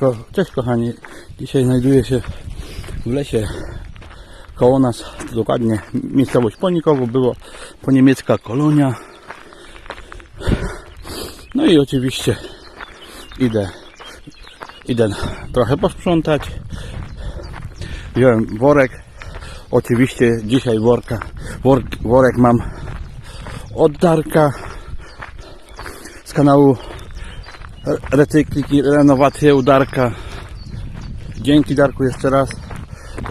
ko- cześć kochani. Dzisiaj znajduję się w lesie koło nas, dokładnie miejscowość Ponikowo, było po niemiecka kolonia. No i oczywiście idę, idę trochę posprzątać. Wziąłem worek. Oczywiście dzisiaj worka, work, worek mam od Darka z kanału Recykling i Renowacje u Darka. Dzięki Darku jeszcze raz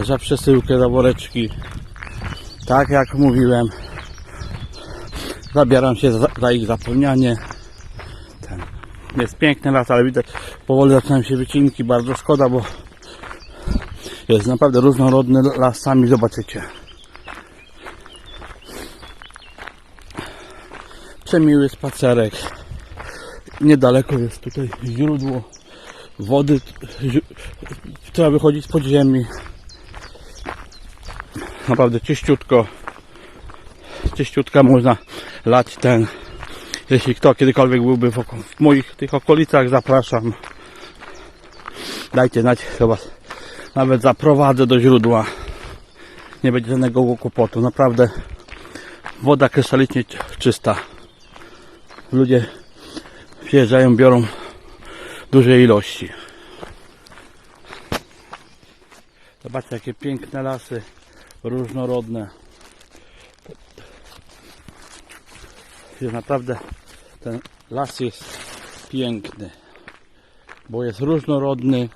za przesyłkę, za woreczki. Tak jak mówiłem, zabieram się za, za ich zapełnianie. Ten. Jest piękny las, ale widać powoli zaczynają się wycinki. Bardzo szkoda, bo jest naprawdę różnorodny las, sami zobaczycie. Przemiły spacerek. Niedaleko jest tutaj źródło wody, zi- która wychodzi z podziemi. Naprawdę czyściutko. Czyściutka można lać ten. Jeśli kto kiedykolwiek byłby w, w moich tych okolicach, zapraszam. Dajcie znać, chyba nawet zaprowadzę do źródła. Nie będzie żadnego kłopotu. Naprawdę woda krystalicznie czy- czysta. Ludzie przyjeżdżają, biorą duże ilości. Zobaczcie jakie piękne lasy, różnorodne. Jest naprawdę ten las jest piękny, bo jest różnorodny.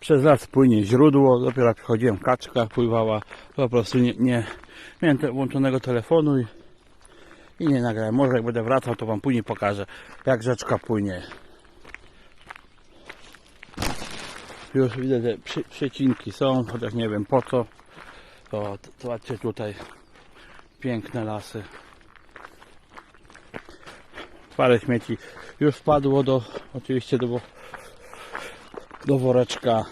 Przez las płynie źródło, dopiero przychodziłem, kaczka pływała, po prostu nie, nie miałem te, włączonego telefonu i, i nie nagrałem. Może jak będę wracał, to wam później pokażę, jak rzeczka płynie. Już widzę, że przy, przycinki są, chociaż nie wiem po co. To, zobaczcie tutaj piękne lasy. Parę śmieci już wpadło do, oczywiście do, do woreczka.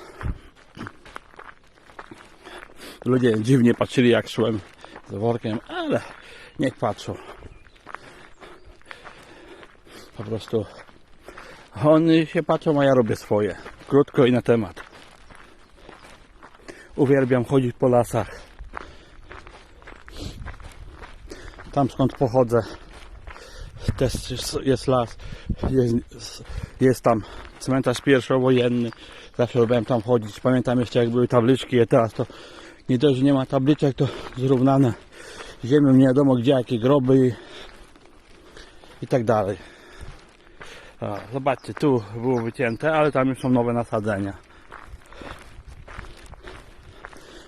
Ludzie dziwnie patrzyli jak szłem z workiem, ale niech patrzą. Po prostu oni się patrzą, a ja robię swoje. Krótko i na temat. Uwielbiam chodzić po lasach. Tam skąd pochodzę też jest- las. Jest, jest tam cmentarz pierwszowojenny. Zawsze lubiłem tam chodzić. Pamiętam jeszcze jak były tabliczki, a teraz to nie dość, że nie ma tabliczek, to zrównane ziemią nie wiadomo gdzie, jakie groby i, i tak dalej. Zobaczcie, tu było wycięte, ale tam już są nowe nasadzenia.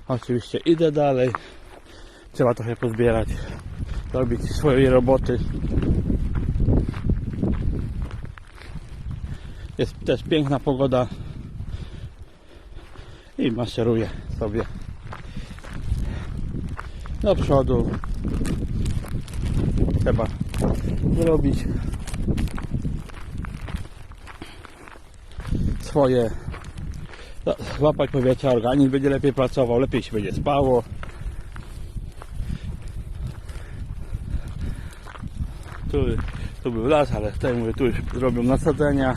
Oczywiście idę dalej. Trzeba trochę pozbierać, robić swoje roboty. Jest też piękna pogoda i maszeruję sobie do przodu. Trzeba zrobić swoje złapać powietrza, organizm będzie lepiej pracował, lepiej się będzie spało. Tu, tu był las, ale tutaj mówię, tu już robią nasadzenia.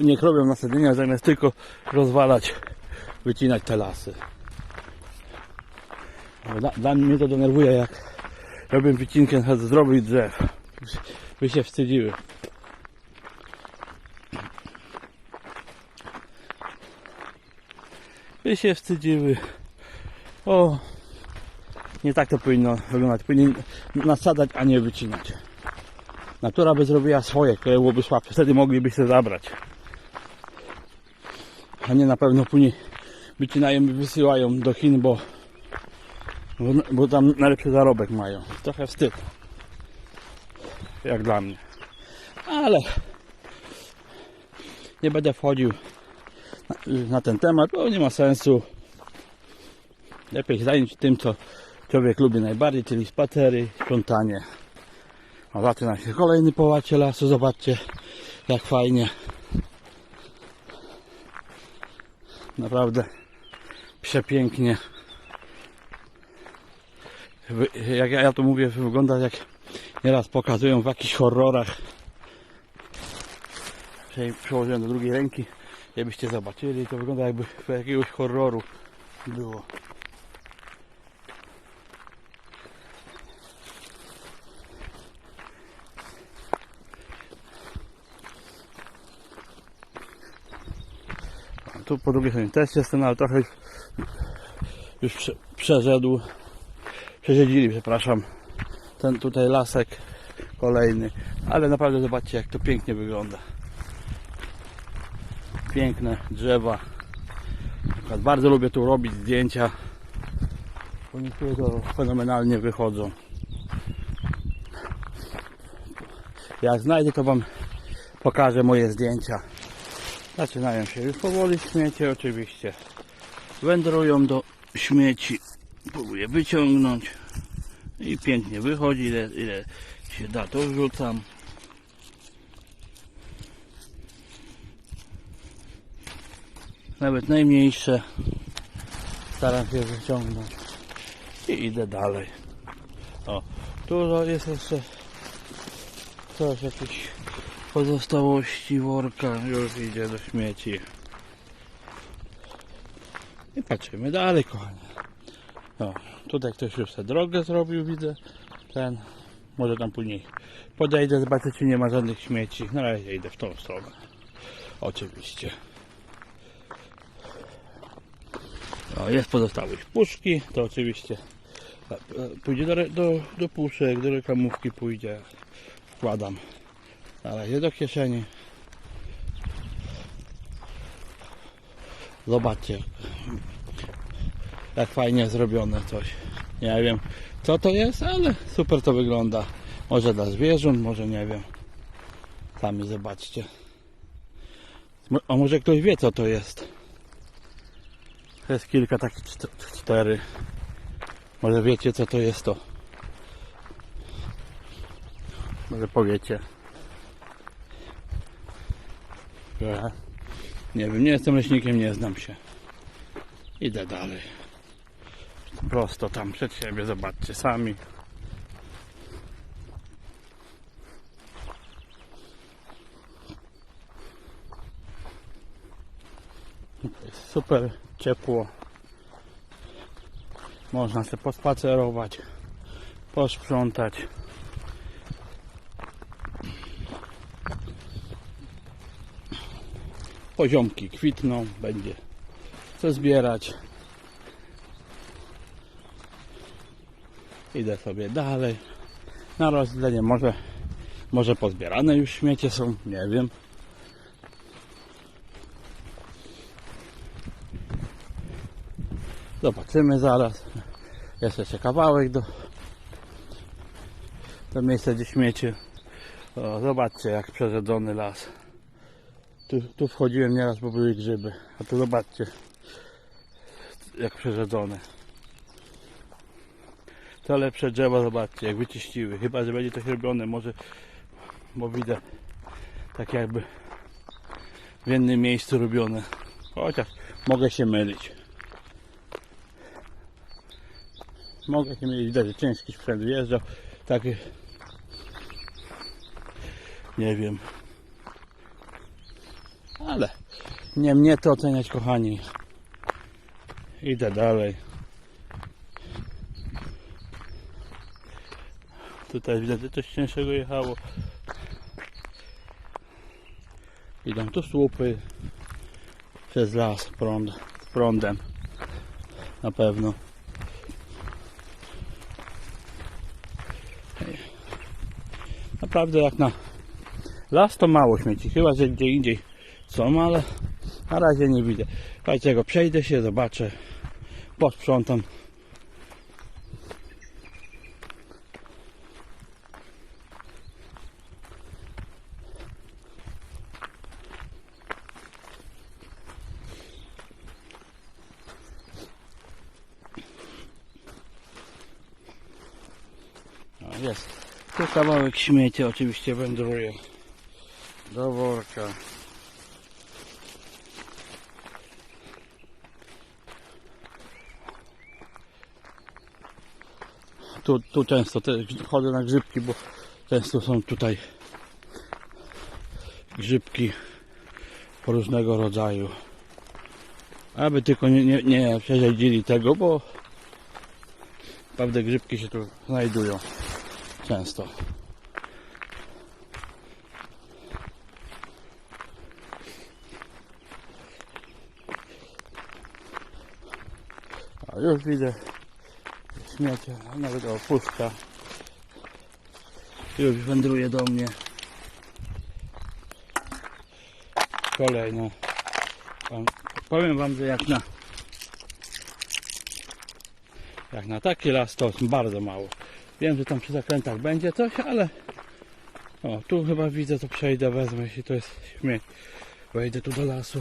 Niech robią nasadzenia zamiast tylko rozwalać, wycinać te lasy. Dla, dla mnie to denerwuje jak robię wycinkę na zdrowych drzew. By się wstydziły. By się wstydziły. O, nie tak to powinno wyglądać. Powinien nasadzać, a nie wycinać. Natura by zrobiła swoje, które byłoby słabsze. Wtedy moglibyście zabrać. A nie na pewno później wycinają i wysyłają do Chin, bo, bo, bo tam najlepszy zarobek mają. Trochę wstyd. Jak dla mnie. Ale nie będę wchodził na, ten temat, bo nie ma sensu. Lepiej się zająć tym, co człowiek lubi najbardziej, czyli spacery, sprzątanie. A zaczyna się kolejny połacie lasu. Zobaczcie, jak fajnie. Naprawdę przepięknie. Jak ja to mówię, wygląda jak nieraz pokazują w jakichś horrorach. Przełożyłem do drugiej ręki, żebyście zobaczyli. To wygląda jakby w jakiegoś horroru było. Tu po drugiej stronie też jestem, ale trochę już, już prze, przeszedł, przesiedzili, przepraszam, ten tutaj lasek kolejny, ale naprawdę zobaczcie jak to pięknie wygląda. Piękne drzewa. Bardzo lubię tu robić zdjęcia, bo niektóre to fenomenalnie wychodzą. Jak znajdę to Wam pokażę moje zdjęcia. Zaczynają się już powoli śmiecie oczywiście. Wędrują do śmieci. Próbuję wyciągnąć. I pięknie wychodzi, ile, ile się da to wrzucam. Nawet najmniejsze staram się wyciągnąć. I idę dalej. O, tu jest jeszcze coś, jakieś pozostałości worka. Już idzie do śmieci. I patrzymy dalej, kochani. O, tutaj ktoś już tę drogę zrobił, widzę. Ten, może tam później podejdę, zobaczę, czy nie ma żadnych śmieci. Na razie idę w tą stronę. Oczywiście. O, jest pozostałość puszki, to oczywiście e, pójdzie do, do, do puszek, do reklamówki pójdzie. Wkładam na razie do kieszeni. Zobaczcie, jak fajnie zrobione coś. Nie wiem co to jest, ale super to wygląda. Może dla zwierząt, może nie wiem. Sami zobaczcie. A może ktoś wie co to jest? Jest kilka takich czt- cztery. Może wiecie co to jest to? Może powiecie. Nie wiem, nie jestem leśnikiem, nie znam się. Idę dalej. Prosto tam przed siebie, zobaczcie sami. Jest super ciepło. Można sobie pospacerować, posprzątać. Poziomki kwitną, będzie co zbierać. Idę sobie dalej. Na rozdzielenie może, może pozbierane już śmiecie są, nie wiem. Zobaczymy zaraz. Jest jeszcze kawałek do, do miejsca gdzie śmieci. O, zobaczcie jak przerzedzony las. Tu, tu wchodziłem nieraz, bo były grzyby. A tu zobaczcie jak przerzedzone. To lepsze drzewa, zobaczcie, jak wyczyściły. Chyba, że będzie coś robione, może, bo widzę tak jakby w innym miejscu robione. Chociaż mogę się mylić. Mogę się mylić, widać, że ciężki sprzęt wjeżdżał. Taki, nie wiem. Ale nie mnie to oceniać, kochani. Idę dalej. Tutaj widać, że coś cięższego jechało. Idą tu słupy przez las prąd, prądem. Na pewno. Naprawdę jak na las to mało śmieci. Chyba, że gdzie indziej są, ale na razie nie widzę. Słuchajcie, go przejdę się, zobaczę, posprzątam. O, jest. Tu kawałek śmiecia oczywiście wędruje do worka. Tu, tu często też chodzę na grzybki, bo Często są tutaj grzybki różnego rodzaju. Aby tylko nie, nie, nie przerzedzili tego, bo naprawdę grzybki się tu znajdują często. A już widzę śmiecie, nawet o puszka już wędruje do mnie. Kolejna. Powiem wam, że jak na jak na taki las to bardzo mało. Wiem, że tam przy zakrętach będzie coś, ale o, tu chyba widzę, to przejdę, wezmę, jeśli to jest śmieć. Wejdę tu do lasu.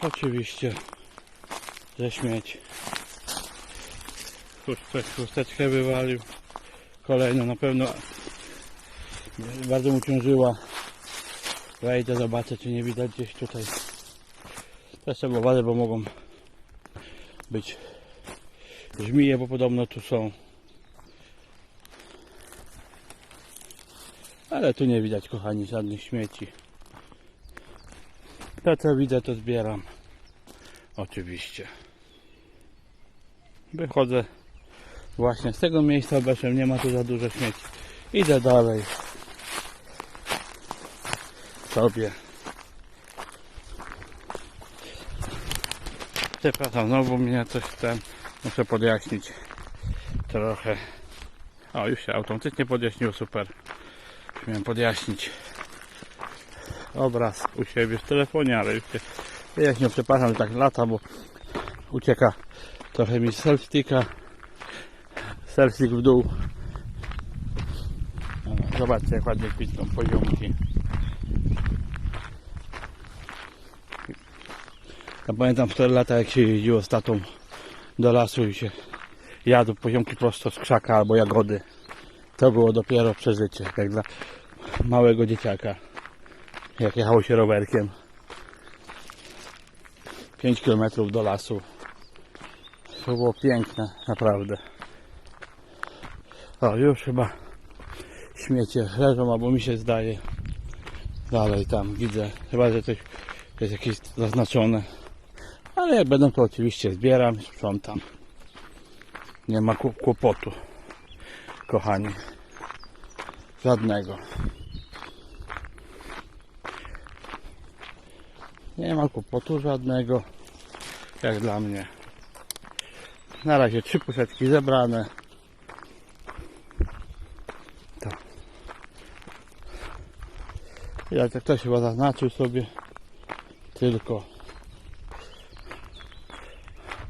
Oczywiście, że śmieć. Chusteczkę, chusteczkę wywalił. Kolejno na pewno bardzo mu ciążyła. Wejdę, zobaczę, czy nie widać gdzieś tutaj. Też trzeba uważać, bo mogą być żmije, bo podobno tu są. Ale tu nie widać, kochani, żadnych śmieci. To, co widzę, to zbieram. Oczywiście. Wychodzę właśnie z tego miejsca, obecnie nie ma tu za dużo śmieci. Idę dalej. Sobie. Przepraszam, znowu mnie coś ten muszę podjaśnić trochę. O, już się automatycznie podjaśniło, super. Miałem podjaśnić obraz u siebie w telefonie, ale już się wyjaśnił. Przepraszam, że tak lata, bo ucieka trochę mi selfsticka. Selfstick w dół. Zobaczcie, jak ładnie kwitną poziomki. Ja pamiętam 4 lata, jak się jeździło z tatą do lasu i się jadł poziomki prosto z krzaka albo jagody. To było dopiero przeżycie, jak dla małego dzieciaka. Jak jechało się rowerkiem. 5 km do lasu. To było piękne, naprawdę. O, już chyba śmiecie leżą, albo mi się zdaje. Dalej tam widzę. Chyba, że coś jest jakieś zaznaczone. Ale jak będą, to oczywiście zbieram sprzątam. Nie ma kł- kłopotu, kochani. Żadnego. Nie ma kłopotu żadnego, jak dla mnie. Na razie trzy puszeczki zebrane. To. Jak ktoś chyba zaznaczył sobie tylko.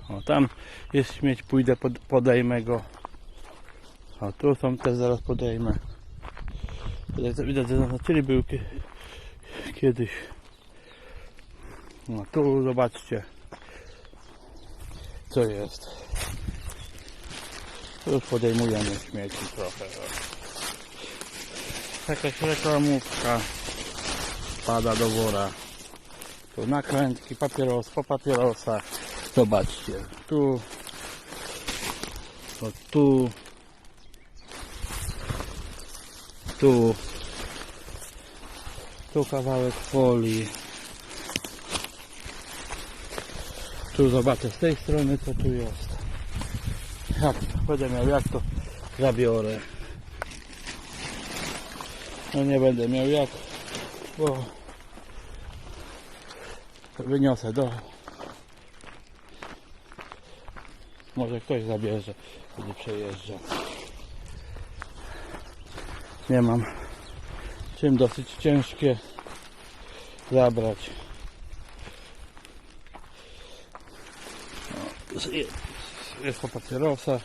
O, tam jest śmieć, pójdę, pod, podejmę go. O, tu są też zaraz podejmę. Tutaj to widać, że zaznaczyli był kie- kiedyś. No tu zobaczcie, co jest. Tu już podejmujemy śmieci trochę. Jakaś reklamówka pada do wora. Tu nakrętki, papieros, po papierosach. Zobaczcie, tu, o, tu, tu, tu kawałek folii. Tu zobaczę z tej strony co tu jest. Jak będę miał jak to zabiorę. No nie będę miał jak, bo wyniosę do. Może ktoś zabierze, kiedy przejeżdżam. Nie mam czym dosyć ciężkie zabrać. jest, po papierosach.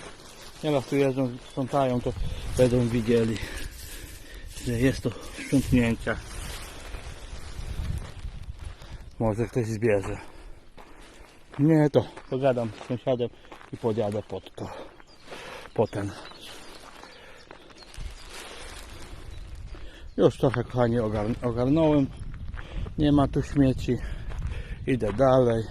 Nieraz tu jeżdżą, sprzątają, to będą widzieli, że jest to sprzątnięcia. Może ktoś zbierze. Nie, to pogadam z sąsiadem i podjadę pod to. Potem. Już trochę kochani ogar- ogarnąłem. Nie ma tu śmieci. Idę dalej.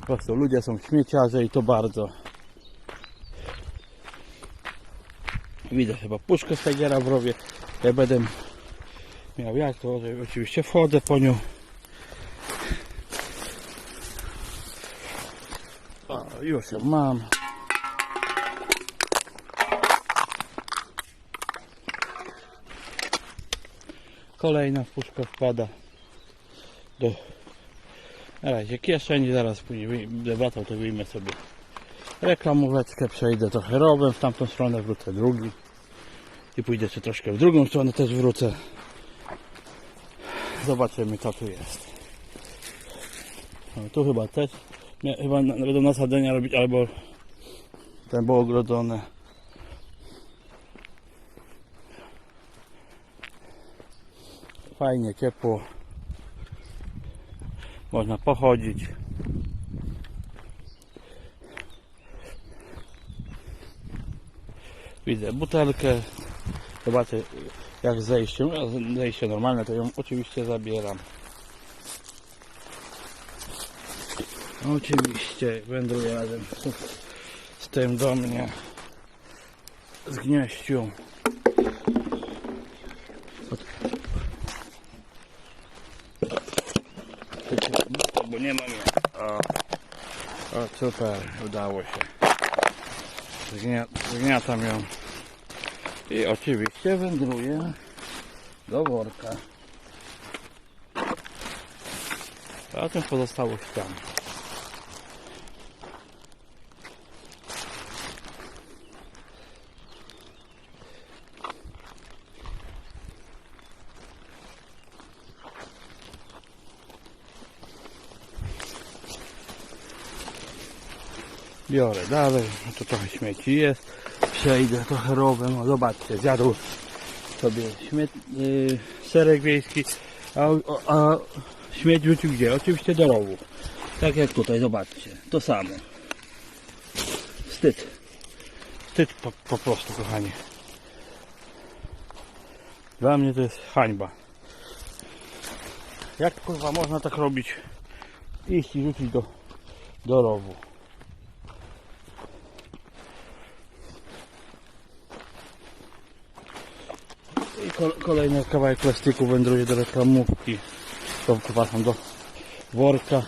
Po prostu ludzie są śmieciarze i to bardzo. Widzę chyba puszkę Stegera w rowie. Ja będę miał jak, to oczywiście wchodzę po nią. O, już ją mam. Kolejna puszka wpada do na razie kieszeni, zaraz później wracał, to wyjmę sobie reklamóweczkę, przejdę trochę rowem w tamtą stronę, wrócę drugi i pójdę troszkę w drugą stronę też wrócę. Zobaczymy co tu jest. No, tu chyba też, chyba będą nasadzenia robić, albo ten było ogrodzone. Fajnie, ciepło. Można pochodzić. Widzę butelkę. Zobaczę jak zejście. No, Zejście normalne, to ją oczywiście zabieram. Oczywiście wędruję razem z, tym do mnie. Z gnieściu. Bo nie mam jej. O, o super, udało się. Zgnia, zgniatam ją. I oczywiście wędruję do worka. A tym pozostałość tam. Biorę dalej, no to trochę śmieci jest. Przejdę trochę rowem, no zobaczcie, zjadł sobie śmiet, yy, serek wiejski, a, a, a śmieć rzucił gdzie? Oczywiście do rowu. Tak jak tutaj, zobaczcie, to samo. Wstyd. Wstyd po, po prostu, kochani. Dla mnie to jest hańba. Jak kurwa można tak robić? Iść i rzucić do, do rowu. Kolejny kawałek plastiku wędruje do reklamówki. Wprowadzam do worka.